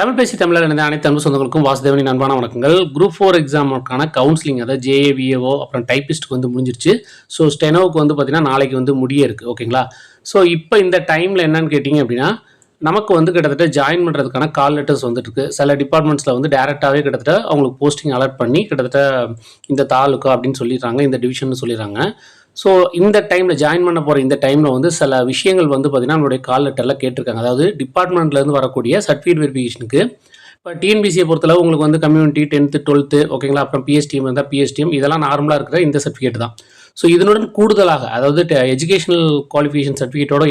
தமிழ் பேசி தமிழர் இணைந்த அனைத்து அன்பு சொந்தங்களுக்கும் வாசுதேவனின் அன்பான வணக்கங்கள். குரூப் ஃபோர் எக்ஸாமுக்கான கவுன்சிலிங் அதாவது ஜேஏவிஏஓ அப்புறம் டைப்பிஸ்ட்டுக்கு வந்து முடிஞ்சிருச்சு. ஸோ ஸ்டெனோவுக்கு வந்து பார்த்தீங்கன்னா நாளைக்கு வந்து முடிய இருக்குது ஓகேங்களா ஸோ இப்போ இந்த டைமில் என்னன்னு கேட்டிங்க அப்படின்னா நமக்கு வந்து கிட்டத்தட்ட ஜாயின் பண்ணுறதுக்கான கால் லெட்டர்ஸ் வந்துட்டுருக்கு. சில டிபார்ட்மெண்ட்ஸில் வந்து டேரெக்டாகவே கிட்டத்தட்ட அவங்களுக்கு போஸ்டிங் அலர்ட் பண்ணி கிட்டத்தட்ட இந்த தாலுக்கா அப்படின்னு சொல்லிடுறாங்க இந்த டிவிஷன் சொல்லிடுறாங்க. ஸோ இந்த டைமில் ஜாயின் பண்ண போகிற இந்த டைமில் வந்து சில விஷயங்கள் வந்து பார்த்திங்கன்னா நம்மளுடைய கால் லெட்டரில் கேட்டிருக்காங்க. அதாவது டிபார்ட்மெண்ட்லேருந்து வரக்கூடிய சர்டிஃபிகேட் வெரிஃபிகேஷனுக்கு இப்போ டிஎன்பிசியை பொறுத்தளவு உங்களுக்கு வந்து கம்யூனிட்டி டென்த்து டுவெல்த்து ஓகேங்களா அப்புறம் பிஎஸ்டிஎம் இருந்தால் பிஎஸ்டிஎம் இதெல்லாம் நார்மலாக இருக்கிற இந்த சர்டிஃபிகேட் தான். ஸோ இதனுடன் கூடுதலாக அதாவது எஜுகேஷனல் குவாலிஃபிகேஷன் சர்டிஃபிகேட்டோட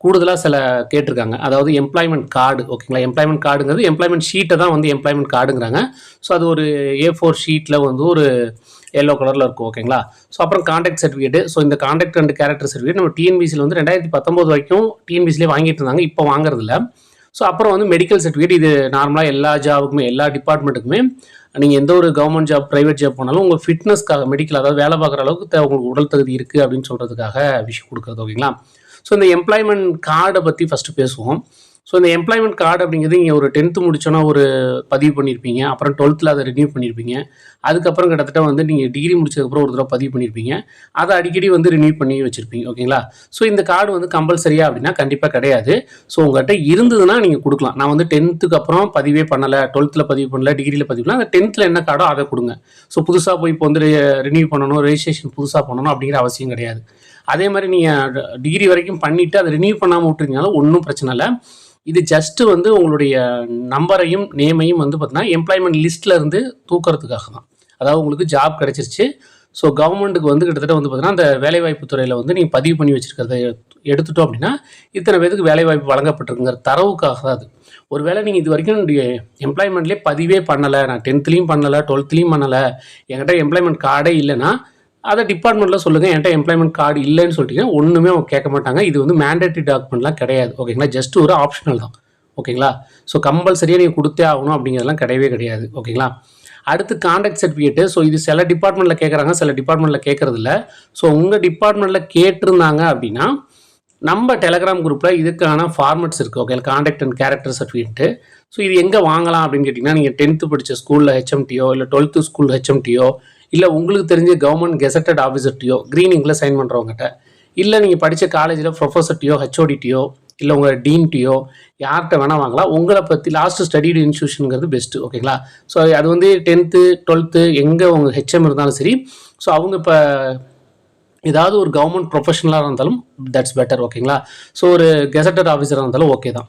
கூடுதலாக சில கேட்டிருக்காங்க. அதாவது எம்ப்ளாய்மெண்ட் கார்டு ஓகேங்களா எம்ப்ளாய்மெண்ட் கார்டுங்கிறது எம்ப்ளாய்மெண்ட் ஷீட்டை தான் வந்து எம்ப்ளாய்மெண்ட் கார்டுங்கிறாங்க ஸோ அது ஒரு ஏ ஃபோர் ஷீட்டில் வந்து ஒரு எல்லோ கலரில் இருக்கும் ஓகேங்களா ஸோ அப்புறம் காண்டாக்ட் சர்டிஃபிகேட் ஸோ இந்த காண்டாக்ட் அண்ட் கேரக்டர் சர்டிஃபிகேட் நம்ம டிஎன்பிசியில் வந்து ரெண்டாயிரத்தி பத்தொம்போது வரைக்கும் டிஎன்பிசிலே வாங்கிட்டு இருந்தாங்க. இப்போ வாங்குறதில்ல. ஸோ அப்புறம் வந்து மெடிக்கல் சர்டிஃபிகேட் இது நார்மலாக எல்லா ஜாபுக்குமே எல்லா டிபார்ட்மெண்ட்டுக்குமே நீங்கள் எந்த ஒரு கவர்மெண்ட் ஜாப் ப்ரைவேட் ஜாப் போனாலும் உங்கள் ஃபிட்னஸ்க்காக மெடிக்கல் அதாவது வேலை பார்க்குற அளவுக்கு உங்களுக்கு உடல் தகுதி இருக்குது அப்படின்னு சொல்கிறதுக்காக விஷயம் கொடுக்குறது ஓகேங்களா ஸோ இந்த எம்ப்ளாய்மெண்ட் கார்டை பற்றி ஃபஸ்ட்டு பேசுவோம். ஸோ இந்த எம்ப்ளாய்மெண்ட் கார்டு அப்படிங்கிறது இங்கே ஒரு டென்த்து முடிச்சோன்னா ஒரு பதிவு பண்ணியிருப்பீங்க அப்புறம் டுவெல்த்தில் அதை ரினியூ பண்ணியிருப்பீங்க அதுக்கப்புறம் கிட்டத்தட்ட வந்து நீங்கள் டிகிரி முடிச்சதுக்கப்புறம் ஒரு தடவை பதிவு பண்ணியிருப்பீங்க அதை அடிக்கடி வந்து ரினியூ பண்ணி வச்சுருப்பீங்க. ஓகேங்களா ஸோ இந்த கார்டு வந்து கம்பல்சரியா அப்படின்னா கண்டிப்பாக கிடையாது. ஸோ உங்கள்கிட்ட இருந்ததுன்னா நீங்கள் கொடுக்கலாம். நான் வந்து டென்த்துக்கு அப்புறம் பதிவே பண்ணலை டுவெல்த்தில் பதிவு பண்ணல டிகிரியில் பதிவு பண்ணல. அந்த டென்த்தில் என்ன கார்டோ அதை கொடுங்க. ஸோ புதுசாக போய் இப்போ வந்து ரினியூ பண்ணணும் ரெஜிஸ்ட்ரேஷன் புதுசாக பண்ணணும் அப்படிங்கிற அவசியம் கிடையாது. அதே மாதிரி நீங்கள் டிகிரி வரைக்கும் பண்ணிவிட்டு அதை ரினியூ பண்ணாமல் விட்டுருந்தீங்களும் ஒன்றும் பிரச்சனை இல்லை. இது ஜஸ்ட் வந்து உங்களுடைய நம்பரையும் நேமையும் வந்து பார்த்தீங்கன்னா எம்ப்ளாய்மெண்ட் லிஸ்ட்ல இருந்து தூக்கிறதுக்காக தான் அதாவது உங்களுக்கு ஜாப் கிடைச்சிருச்சு. ஸோ கவர்மெண்ட்டுக்கு வந்து கிட்டத்தட்ட வந்து பார்த்தீங்கன்னா அந்த வேலைவாய்ப்பு துறையில் வந்து நீங்கள் பதிவு பண்ணி வச்சுருக்கிறத எடுத்துட்டோம் அப்படின்னா இத்தனை பேருக்கு வேலைவாய்ப்பு வழங்கப்பட்டிருக்குங்கிற தரவுக்காக தான் அது. ஒருவேளை நீங்கள் இது வரைக்கும் எம்ப்ளாய்மெண்ட்லேயே பதிவே பண்ணலை நான் டென்த்லேயும் பண்ணலை டுவெல்த்லேயும் பண்ணலை என்கிட்ட எம்ப்ளாய்மெண்ட் கார்டே இல்லைன்னா அதை டிபார்ட்மெண்ட்டில் சொல்லுங்கள் என்கிட்ட எம்ப்ளாய்மெண்ட் கார்டு இல்லைன்னு சொல்லிட்டீங்கன்னா ஒன்றுமே அவங்க கேட்க மாட்டாங்க. இது வந்து மேண்டேட்டரி டாக்குமெண்ட்லாம் கிடையாது. ஓகேங்களா? ஜஸ்ட் ஒரு ஆப்ஷனல் தான். ஓகேங்களா? ஸோ கம்பல்சரியாக நீங்கள் கொடுத்தே ஆகணும் அப்படிங்கிறதெல்லாம் கிடையவே கிடையாது. ஓகேங்களா? அடுத்து கான்டாக்ட் சர்டிஃபிகேட்டு ஸோ இது சில டிபார்ட்மெண்ட்டில் கேட்குறாங்க. சில டிபார்ட்மெண்ட்டில் கேட்குறதில்ல. ஸோ உங்கள் டிபார்ட்மெண்ட்டில் கேட்டிருந்தாங்க அப்படின்னா நம்ம டெலகிராம் குரூப்பில் இதுக்கான ஃபார்மெட்ஸ் இருக்குது okay contact and character certificate so இது எங்கே வாங்கலாம் அப்படின்னு கேட்டிங்கன்னா நீங்கள் டென்த்து படித்த ஸ்கூலில் ஹெச்எம்டியோ இல்லை டுவெல்த்து ஸ்கூல் ஹெச்எம்டியோ இல்லை உங்களுக்கு தெரிஞ்ச கவர்மெண்ட் கெசட்டட் ஆஃபீஸர்ட்டியோ க்ரீனிங்கில் சைன் பண்ணுறவங்ககிட்ட இல்லை நீங்கள் படித்த காலேஜில் ப்ரொஃபஸர்ட்டியோ ஹெச்ஓடிட்டியோ இல்லை உங்கள் டீன்ட்டியோ யார்கிட்ட வேணால் வாங்கலாம். உங்களை பற்றி லாஸ்ட் ஸ்டடிடு இன்ஸ்டியூஷனுங்கிறது பெஸ்ட்டு ஓகேங்களா ஸோ அது வந்து டென்த்து டுவெல்த்து எங்கே உங்கள் ஹெச்எம் இருந்தாலும் சரி ஸோ அவங்க இப்போ ஏதாவது ஒரு கவர்மெண்ட் ப்ரொஃபஷனலாக இருந்தாலும் தட்ஸ் பெட்டர் ஓகேங்களா ஸோ ஒரு கெசட்டட் ஆஃபீஸராக இருந்தாலும் ஓகே தான்.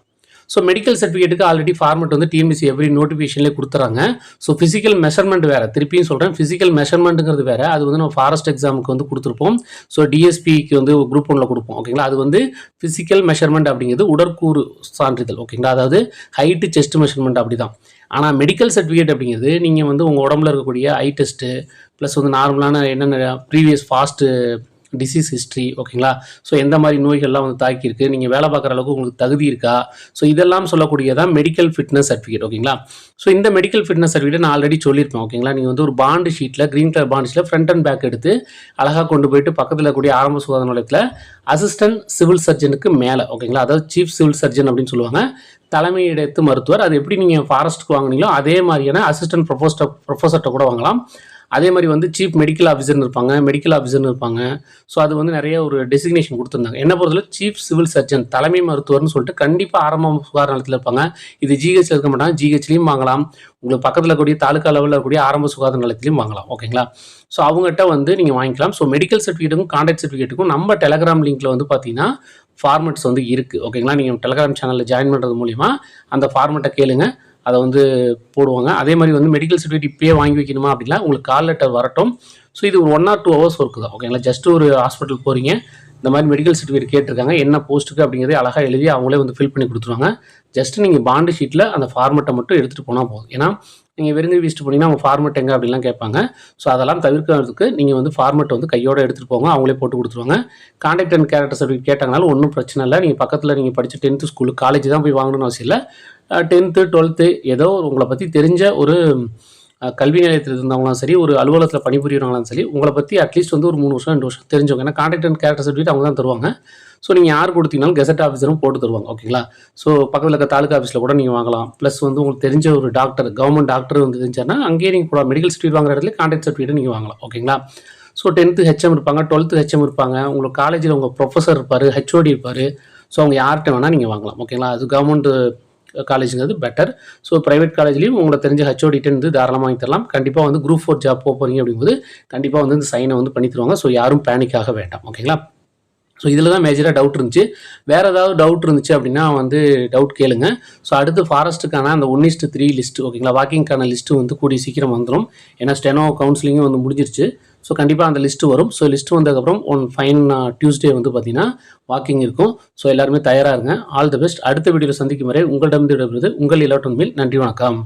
ஸோ மெடிக்கல் சர்டிஃபிகேட்டுக்கு ஆல்ரெடி ஃபார்மெட் வந்து டிஎம்சி எவ்ரி நோட்டிஃபிகேஷன்லேயே கொடுத்துறாங்க. ஸோ ஃபிசிக்கல் மெஷர்மெண்ட் வேறு. திருப்பியும் சொல்கிறேன் ஃபிசிக்கல் மெஷர்மெண்ட்டுங்கிறது வேறு. அது வந்து நம்ம ஃபாரஸ்ட் எக்ஸாமுக்கு வந்து கொடுத்துருப்போம். ஸோ டிஎஸ்பிக்கு வந்து குரூப் ஒன்றில் கொடுப்போம் ஓகேங்களா அது வந்து ஃபிசிக்கல் மெஷர்மெண்ட் அப்படிங்கிறது உடற்கூறு சான்றிதழ் ஓகேங்களா அதாவது ஹைட்டு செஸ்ட் மெஷர்மெண்ட் அப்படி தான் ஆனால் மெடிக்கல் சர்டிஃபிகேட் அப்படிங்கிறது நீங்கள் வந்து உங்கள் உடம்புல இருக்கக்கூடிய ஐ டெஸ்ட்டு ப்ளஸ் வந்து நார்மலான என்னென்ன ப்ரீவியஸ் ஃபாஸ்ட்டு டிசீஸ் ஹிஸ்ட்ரி ஓகேங்களா ஸோ எந்த மாதிரி நோய்கள்லாம் வந்து தாக்கியிருக்கு? நீங்கள் வேலை பார்க்குற அளவுக்கு உங்களுக்கு தகுதி இருக்கா? ஸோ இதெல்லாம் சொல்லக்கூடியதான் மெடிக்கல் ஃபிட்னஸ் சர்டிஃபிகேட் ஓகேங்களா ஸோ இந்த மெடிக்கல் ஃபிட்னஸ் சர்டிஃபிகேட் நான் ஆல்ரெடி சொல்லியிருப்பேன் ஓகேங்களா நீங்கள் வந்து ஒரு பாண்டு ஷீட்டில் க்ரீன் கலர் பாண்டு ஷீட்டில் ஃப்ரண்ட் அண்ட் பேக் எடுத்து அழகாக கொண்டு போயிட்டு பக்கத்தில் கூடிய ஆரம்ப சுகாதார நிலையத்தில் அசிஸ்டன்ட் சிவில் சர்ஜனுக்கு மேலே ஓகேங்களா அதாவது சீஃப் சிவில் சர்ஜன் அப்படின்னு சொல்லுவாங்க. தலைமையிடத்து மருத்துவர். அது எப்படி நீங்கள் ஃபாரஸ்ட்டுக்கு வாங்கினீங்களோ அதே மாதிரியான அசிஸ்டன்ட் ப்ரொஃபோஸ்டர் ப்ரொஃபஸர்கிட்ட கூட வாங்கலாம். அதே மாதிரி வந்து சீஃப் மெடிக்கல் ஆஃபீஸர்னு இருப்பாங்க மெடிக்கல் ஆஃபீஸர்னு இருப்பாங்க. ஸோ அது வந்து நிறைய ஒரு டெசிக்னேஷன் கொடுத்துருந்தாங்க. என்ன பொறுத்தவரை சீஃப் சிவில் சர்ஜன் தலைமை மருத்துவர்னு சொல்லிட்டு கண்டிப்பாக ஆரம்ப சுகாதார நிலையத்தில் இருப்பாங்க. இது ஜிஹெச்சில் இருக்க மாட்டாங்க. ஜிஹெச்லேயும் வாங்கலாம். உங்களுக்கு பக்கத்தில் இருக்கக்கூடிய தாலுக்கா லெவலில் இருக்கக்கூடிய ஆரம்ப சுகாதார நிலையத்திலையும் வாங்கலாம். ஓகேங்களா ஸோ அவங்ககிட்ட வந்து நீங்கள் வாங்கிக்கலாம். ஸோ மெடிக்கல் சர்டிஃபிகேட்டுக்கும் கான்டாக்ட் சர்டிஃபிகேட்டுக்கும் நம்ம டெலகிராம் லிங்க்ல வந்து பார்த்தீங்கன்னா ஃபார்மெட்ஸ் வந்து இருக்குது ஓகேங்களா நீங்கள் டெலகிராம் சேனலில் ஜாயின் பண்ணுறது மூலிமா அந்த ஃபார்மெட்டை கேளுங்கள் அதை வந்து போடுவாங்க. அதே மாதிரி வந்து மெடிக்கல் சர்டிஃபிகேட் இப்பயே வாங்கி வைக்கணுமா அப்படின்னா உங்களுக்கு கால் லெட்டர் வரட்டும். ஸோ இது ஒரு one or two hours work தான். ஓகேங்களா ஜஸ்ட் ஒரு ஹாஸ்பிட்டல் போகிறீங்க இந்த மாதிரி மெடிக்கல் சர்டிஃபிகேட் கேட்டிருக்காங்க. என்ன போஸ்ட்டுக்கு அப்படிங்கிறத அழகாக எழுதி அவங்களே வந்து ஃபில் பண்ணி கொடுத்துருவாங்க. ஜஸ்ட் நீங்கள் பாண்டு ஷீட்டில் அந்த ஃபார்மெட்டை மட்டும் எடுத்துகிட்டு போனால் போதும். ஏன்னா நீங்கள் வெறுங்க வீசிட்டு போனீங்கன்னா அவங்க ஃபார்மெட் எங்கே அப்படிலாம் கேட்பாங்க. ஸோ அதெல்லாம் தவிர்க்கிறதுக்கு நீங்கள் வந்து ஃபார்மெட் வந்து கையோட எடுத்துகிட்டு போங்க. அவங்களே போட்டு கொடுத்துருவாங்க. கான்டாக்ட் அண்ட் கேரக்டர் சர்டிஃபிகேட் கேட்டாங்கனாலும் ஒன்றும் பிரச்சனை இல்லை. நீங்கள் பக்கத்தில் நீங்கள் படித்த டென்த்து ஸ்கூலு காலேஜ் தான் போய் வாங்கணும்னு அவசியம் இல்லை. டென்த்து டுவெல்த்து ஏதோ ஒரு உங்களை பற்றி தெரிஞ்ச ஒரு கல்வி நிலையத்தில் இருந்தவங்களும் சரி ஒரு அலுவலகத்தில் பணிபுரியவங்களும் சரி உங்களை பற்றி அட்லீஸ்ட் வந்து ஒரு மூணு வருஷம் ரெண்டு வருஷம் தெரிஞ்சவங்க. ஏன்னா கான்டாக்ட் அண்ட் கேரக்டர் சர்டிஃபிகேட் அவங்க தான் தருவாங்க. ஸோ நீங்கள் யார் கொடுத்தீங்கனாலும் கெசட் ஆஃபீஸரும் போட்டு தருவாங்க ஓகேங்களா ஸோ பக்கத்தில் இருக்க தாலுக்கா ஆஃபீஸில் கூட நீங்கள் வாங்கலாம். ப்ளஸ் வந்து உங்களுக்கு தெரிஞ்ச ஒரு டாக்டர் கவர்மெண்ட் டாக்டர் வந்து தெரிஞ்சாருன்னா அங்கேயே நீங்கள் போகலாம் மெடிக்கல் சர்டிஃபிகேட் வாங்குற இடத்துல கான்டாக்ட் சர்டிஃபிகேட் நீங்கள் வாங்கலாம் ஓகேங்களா ஸோ டென்த்து ஹெச்எம் இருப்பாங்க டுவெல்த்து ஹெச்எம் இருப்பாங்க. உங்களுக்கு காலேஜில் உங்கள் ப்ரொஃபஸர் இருப்பார் ஹெச்ஓடி இருப்பார். ஸோ அவங்க யார்கிட்ட வேணால் நீங்கள் வாங்கலாம் ஓகேங்களா அது கவர்மெண்ட் காலேஜுங்கிறது பெட்டர் ஸோ ப்ரைவேட் காலேஜ்லேயும் உங்களை தெரிஞ்ச ஹெச்ஓடிட்டு இருந்து தாராளமாக வாங்கி தரலாம். கண்டிப்பாக வந்து குரூப் ஃபோர் ஜாப் போக போகிறீங்க அப்படிங்கும்போது கண்டிப்பாக வந்து இந்த சைனை வந்து பண்ணி தருவாங்க. ஸோ யாரும் பேனிக் ஆக வேண்டாம். ஓகேங்களா ஸோ இதில் தான் மேஜராக டவுட் இருந்துச்சு. வேறு ஏதாவது டவுட் இருந்துச்சு அப்படின்னா வந்து டவுட் கேளுங்க. ஸோ அடுத்து ஃபாரஸ்ட்டுக்கான அந்த ஒன் இஸ்ட்டு த்ரீ லிஸ்ட்டு ஓகேங்களா வாக்கிங்க்கான லிஸ்ட்டு வந்து கூடிய சீக்கிரம் வந்துடும் ஏன்னா ஸ்டெனோ கவுன்சிலிங்கும் வந்து முடிஞ்சிருச்சு. ஸோ கண்டிப்பாக அந்த லிஸ்ட்டு வரும். ஸோ லிஸ்ட்டு வந்ததுக்கப்புறம் ஒன் ஃபைன் டியூஸ்டே வந்து பார்த்தீங்கன்னா வாக்கிங் இருக்கும். ஸோ எல்லாருமே தயாராக இருங்க. ஆல் தி பெஸ்ட் அடுத்த வீடியோவில் சந்திக்கும் வரை உங்களிடம் விடைபெறுவது உங்கள் இலவட்டன் மேல் நன்றி வணக்கம்.